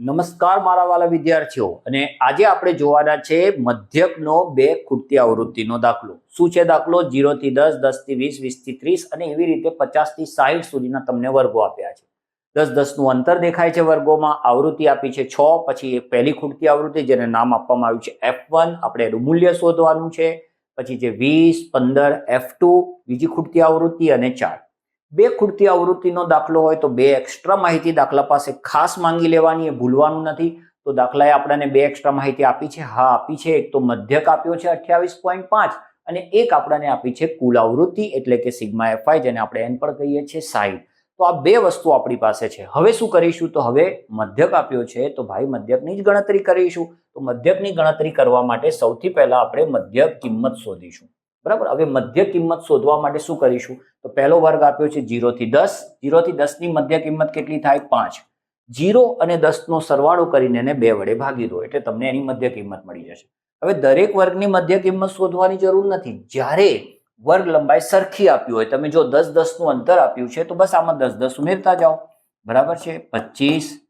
નમસ્કાર મારા વાલા વિદ્યાર્થીઓ. અને આજે આપણે જોવાના છે મધ્યકનો બે ખૂટતી આવૃત્તિનો દાખલો. શું છે દાખલો? જીરોથી દસ, દસથી વીસ, વીસથી ત્રીસ અને એવી રીતે પચાસથી સાહીઠ સુધીના તમને વર્ગો આપ્યા છે. દસ, દસનું અંતર દેખાય છે વર્ગોમાં. આવૃત્તિ આપી છે છ, પછી એક પહેલી ખૂટતી આવૃત્તિ જેને નામ આપવામાં આવ્યું છે એફ વન. આપણે એનું મૂલ્ય શોધવાનું છે. પછી જે વીસ, પંદર, એફ બીજી ખૂટતી આવૃત્તિ અને ચાર. બે ખૂટતી આવૃત્તિનો દાખલો હોય તો બે એક્સ્ટ્રા માહિતી દાખલા પાસે ખાસ માંગી લેવાની, એ ભૂલવાનું નથી. તો દાખલાએ આપણને બે એક્સ્ટ્રા માહિતી આપી છે. હા, આપી છે. એક તો મધ્યક આપ્યો છે અઠ્યાવીસ પોઈન્ટ પાંચ અને એક આપણને આપી છે કુલ આવૃત્તિ, એટલે કે સિગ્મા એફઆઈ, જેને આપણે એન પણ કહીએ છીએ સાઈડ તો આ બે વસ્તુ આપણી પાસે છે. હવે શું કરીશું? તો હવે મધ્યક આપ્યો છે. તો ભાઈ, મધ્યકની જ ગણતરી કરીશું. તો મધ્યકની ગણતરી કરવા માટે સૌથી પહેલા આપણે મધ્યક કિંમત શોધીશું. બરાબર? હવે મધ્ય કિંમત શોધવા માટે શું કરીશું? તો પહેલો વર્ગ આપ્યો છે જીરોથી દસ. જીરોથી દસની મધ્ય કિંમત કેટલી થાય? પાંચ. જીરો અને દસનો સરવાળો કરીને એને બે વડે ભાગી દો. એટલે તમને એની મધ્ય કિંમત મળી જશે. હવે દરેક વર્ગની મધ્ય કિંમત શોધવાની જરૂર નથી. જ્યારે વર્ગ લંબાઈ સરખી આપી હોય, તમે જો દસ દસનું અંતર આપ્યું છે, તો બસ આમાં દસ દસ ઉમેરતા જાઓ. બરાબર છે? પચીસ,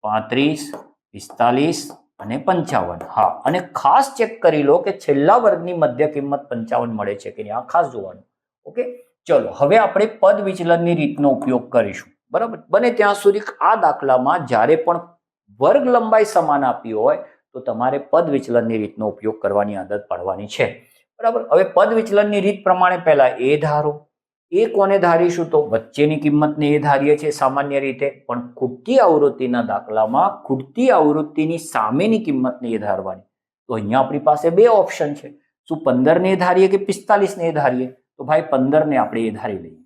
પાંત્રીસ, પિસ્તાલીસ અને પંચાવન. હા, અને ખાસ ચેક કરી લો કે છેલ્લા વર્ગની મધ્ય કિંમત પંચાવન મળે છે કે નહીં. આ ખાસ જોવાનું. ઓકે? ચલો, હવે આપણે પદ વિચલનની રીતનો ઉપયોગ કરીશું. બરાબર? બને ત્યાં સુધી આ દાખલામાં જ્યારે પણ વર્ગ લંબાઈ સમાન આપી હોય, તો તમારે પદ વિચલનની રીતનો ઉપયોગ કરવાની આદત પાડવાની છે. બરાબર? હવે પદ વિચલનની રીત પ્રમાણે પહેલા એ ધારો. એ કોને ધારીશું તો? વચ્ચેની કિંમતને એ ધારીએ છીએ સામાન્ય રીતે. પણ ખૂટતી આવૃત્તિના દાખલામાં ખૂટતી આવૃત્તિની સામેની કિંમતને એ ધારવાની. તો અહીંયા આપણી પાસે બે ઓપ્શન છે. શું પંદરને એ ધારીએ કે પિસ્તાલીસને એ ધારીએ? તો ભાઈ પંદરને આપણે એ ધારી લઈએ.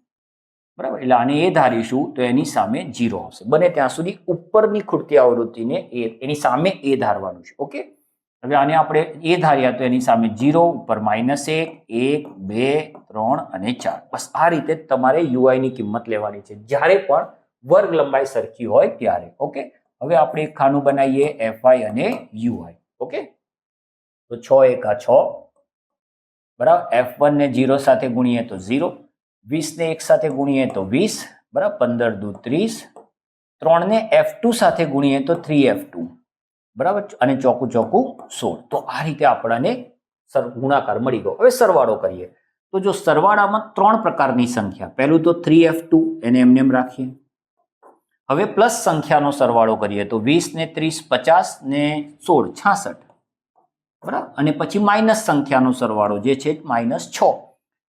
બરાબર? એટલે આને એ ધારીશું તો એની સામે જીરો આવશે. બને ત્યાં સુધી ઉપરની ખૂટતી આવૃત્તિને એ, એની સામે એ ધારવાનું છે. ઓકે? હવે આને આપણે એ ધાર્યા તો એની સામે જીરો ઉપર માઇનસ એક એક, બે, ત્રણ અને ચાર. બસ આ રીતે તમારે યુઆઈની કિંમત લેવાની છે. જ્યારે પણ વર્ગ લંબાઈ સરખી હોય ત્યારે. ઓકે? હવે આપણે એક ખાનું બનાવીએ, એફઆઈ અને યુઆઈ. ઓકે? તો છ એકા છ. બરાબર? એફ વન ને જીરો સાથે ગુણીએ તો ઝીરો વીસને એક સાથે ગુણીએ તો વીસ. બરાબર? પંદર દુ ત્રીસ. ત્રણને એફ સાથે ગુણીએ તો થ્રી એફ ટુ. બરાબર? અને ચોકું ચોકું સોળ. તો આ રીતે આપણને ગુણાકાર મળી ગયો. હવે સરવાળો કરીએ. તો જો સરવાળામાં ત્રણ પ્રકારની સંખ્યા. પહેલું તો થ્રી એફ ટુ એને એમને એમ રાખીએ. હવે પ્લસ સંખ્યાનો સરવાળો કરીએ તો વીસ ને ત્રીસ, પચાસ ને સોળ, છાસઠ. બરાબર? અને પછી માઇનસ સંખ્યાનો સરવાળો જે છે માઇનસ છ.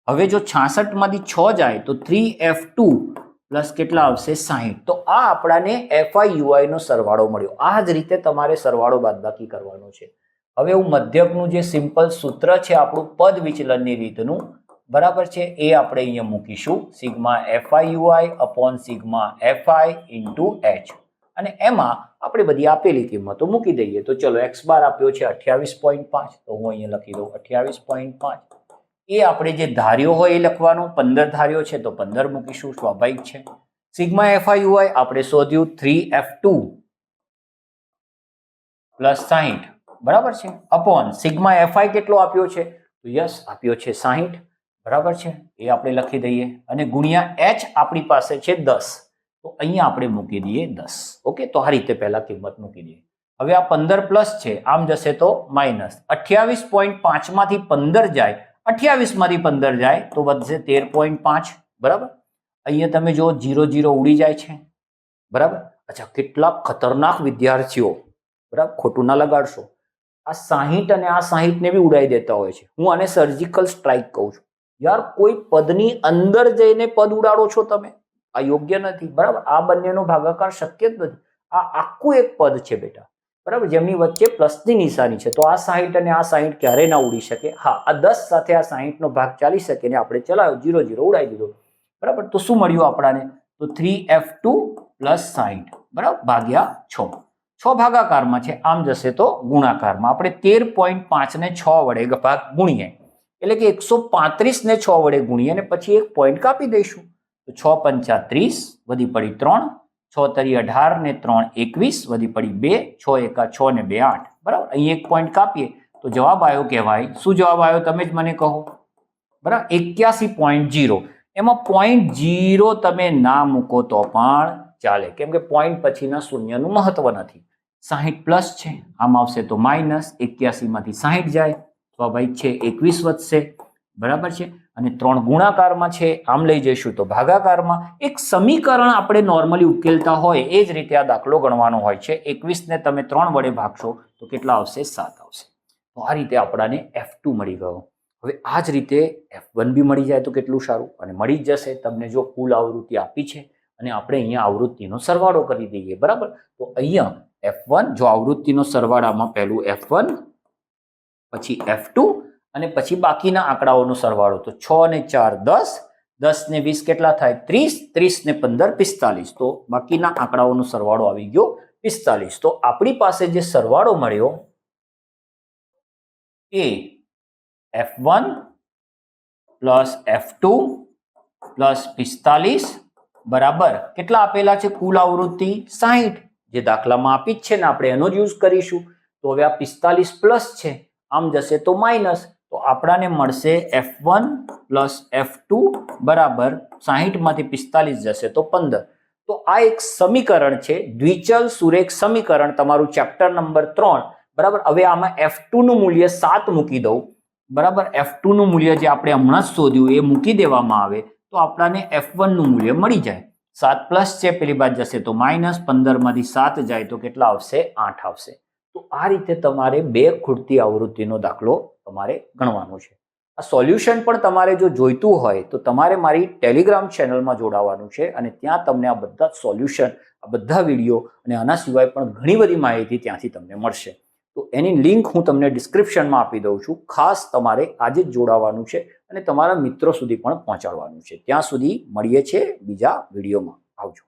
હવે જો છાસઠમાંથી છ જાય તો થ્રી એફ ટુ પ્લસ કેટલા આવશે સાહીઠ. તો આ આપણાને એફઆઈ યુઆઈનો સરવાળો મળ્યો. આ જ રીતે તમારે સરવાળો બાદબાકી કરવાનો છે. હવે હું મધ્યકનું જે સિમ્પલ સૂત્ર છે આપણું પદ વિચલનની રીતનું, બરાબર છે? એ આપણે અહીંયા મૂકીશું. Sigma FI UI upon sigma FI into H અને એમાં આપણે બધી આપેલી કિંમતો મૂકી દઈએ. તો ચલો એક્સ બાર આપ્યો છે અઠ્યાવીસ પોઈન્ટ પાંચ. તો હું અહીંયા લખી દઉં અઠ્યાવીસ પોઈન્ટ પાંચ. એ આપણે જે ધાર્યો હોય એ લખવાનો, પંદર ધાર્યો છે તો પંદર મૂકીશું, સ્વાભાવિક છે. સિગ્મા એફઆઈ યુઆઈ આપણે શોધ્યું થ્રી એફ ટુ પ્લસ સાહીઠ. બરાબર છે? અપોન સિગ્મા એફઆઈ કેટલો આપ્યો છે? તો યસ, આપ્યો છે સાહીઠ. બરાબર છે? એ આપણે લખી દઈએ. અને ગુણ્યા એચ આપણી પાસે છે દસ. તો અહીંયા આપણે મૂકી દઈએ દસ. ઓકે? તો આ રીતે પહેલા કિંમત મૂકી દઈએ. હવે આ પંદર પ્લસ છે, આમ જશે તો માઇનસ. અઠ્યાવીસ પોઈન્ટ પાંચમાંથી પંદર જાય અઠ્યાવીસમાંથી પંદર જાય તો વધશે તેર પોઈન્ટ પાંચ, બરાબર? અહીંયા તમે જો જીરો જીરો ઉડી જાય છે, બરાબર? અચ્છા કેટલા ખતરનાક વિદ્યાર્થીઓ, બરાબર? ખોટું ના લગાડશો. આ સાહીઠ અને આ સાહીઠને બી ઉડાઈ દેતા હોય છે. હું આને સર્જિકલ સ્ટ્રાઇક કહું છું. યાર, કોઈ પદની અંદર જઈને પદ ઉડાડો છો તમે? આ યોગ્ય નથી, બરાબર? આ બંનેનો ભાગાકાર શક્ય જ નથી. આ આખું એક પદ છે બેટા. બરાબર? જેમની વચ્ચે પ્લસની નિશાની છે. તો આ સાહીઠ અને આ સાહીઠ ક્યારે ના ઉડી શકે? હા, આ દસ સાથે આ સાહીઠનો ભાગ ચાલી શકે ને આપણે ચલાવ્યો, જીરો જીરો ઉડાવી દીધો. બરાબર? તો શું મળ્યું આપણાને? તો થ્રી એફ ટુ પ્લસ સાહીઠ. બરાબર? ભાગ્યા છ. છ ભાગાકારમાં છે, આમ જશે તો ગુણાકારમાં. આપણે તેર પોઈન્ટ પાંચને છ વડે ભાગ ગુણીએ. એટલે કે એકસો પાંત્રીસને છ વડે ગુણીએ અને પછી એક પોઈન્ટ કાપી દઈશું. તો છ પંચા ત્રીસ વધી પડી ત્રણ. છ તરી અઢાર ને ત્રણ એકવીસ વધી પડી બે, છ એકા, છ ને બે આઠ. બરાબર? અહીં એક પોઈન્ટ કાપીએ તો જવાબ આવ્યો કહેવાય. શું જવાબ આવ્યો તમે જ મને કહો. બરાબર? એક્યાસી પોઈન્ટ જીરો એમાં પોઈન્ટ જીરો તમે ના મૂકો તો પણ ચાલે. કેમ કે પોઈન્ટ પછીના શૂન્યનું મહત્વ નથી. સાહીઠ પ્લસ છે. આમ આવશે તો માઇનસ એક્યાસીમાંથી સાહીઠ જાય. સ્વાભાવિક છે એકવીસ વધશે. બરાબર છે? અને ત્રણ ગુણાકારમાં છે, આમ લઈ જઈશું તો ભાગાકારમાં એક સમીકરણ આપણે નોર્મલી ઉકેલતા હોય એ જ રીતે આ દાખલો ગણવાનો હોય છે. એકવીસને તમે ત્રણ વડે ભાગશો તો કેટલા આવશે? સાત આવશે. તો આ રીતે આપણાને એફ મળી ગયો. હવે આ જ રીતે એફ બી મળી જાય તો કેટલું સારું? અને મળી જ જશે. તમને જો કુલ આવૃત્તિ આપી છે અને આપણે અહીંયા આવૃત્તિનો સરવાળો કરી દઈએ, બરાબર? તો અહીંયા એફ જો આવૃત્તિનો સરવાળામાં પહેલું એફ પછી એફ અને પછી બાકીના આંકડાઓનો સરવાળો. તો છ ને ચાર દસ દસ ને વીસ કેટલા થાય? ત્રીસ ત્રીસ ને પંદર, પિસ્તાલીસ. તો બાકીના આંકડાઓનો સરવાળો આવી ગયો પિસ્તાલીસ. તો આપણી પાસે જે સરવાળો મળ્યો એ F one plus F two plus પિસ્તાલીસ બરાબર કેટલા આપેલા છે? કુલ આવૃત્તિ સાહીઠ. જે દાખલામાં આપી જ છે ને આપણે એનો જ યુઝ કરીશું. તો હવે આ પિસ્તાલીસ પ્લસ છે. આમ જશે તો માઇનસ. તો આપણાને મળશે F one plus F two બરાબર સાહીઠમાંથી પિસ્તાલીસ જશે તો પંદર. તો આ એક સમીકરણ છે, દ્વિચલ સુરેખ સમીકરણ તમારું ચેપ્ટર નંબર ત્રણ. બરાબર? હવે આમાં એફનું મૂલ્ય સાત મૂકી દઉં. બરાબર? એફનું મૂલ્ય જે આપણે હમણાં જ શોધ્યું, એ મૂકી દેવામાં આવે. તો આપણાને એફનું મૂલ્ય મળી જાય. સાત પ્લસ છે, પેલી બાદ જશે તો માઇનસ પંદરમાંથી સાત જાય તો કેટલા આવશે? આઠ આવશે. તો આ રીતે તમારે બે ખૂટતી આવૃત્તિનો દાખલો તમારે ગણવાનો છે. આ સોલ્યુશન પણ તમારે જો જોઈતું હોય તો તમારે મારી ટેલિગ્રામ ચેનલમાં જોડાવાનું છે અને ત્યાં તમને આ બધા સોલ્યુશન, આ બધા વીડિયો અને આના સિવાય પણ ઘણી બધી માહિતી ત્યાંથી તમને મળશે. તો એની લિંક હું તમને ડિસ્ક્રિપ્શનમાં આપી દઉં છું. ખાસ તમારે આજે જ જોડાવાનું છે અને તમારા મિત્રો સુધી પણ પહોંચાડવાનું છે. ત્યાં સુધી મળીએ છીએ બીજા વિડીયોમાં. આવજો.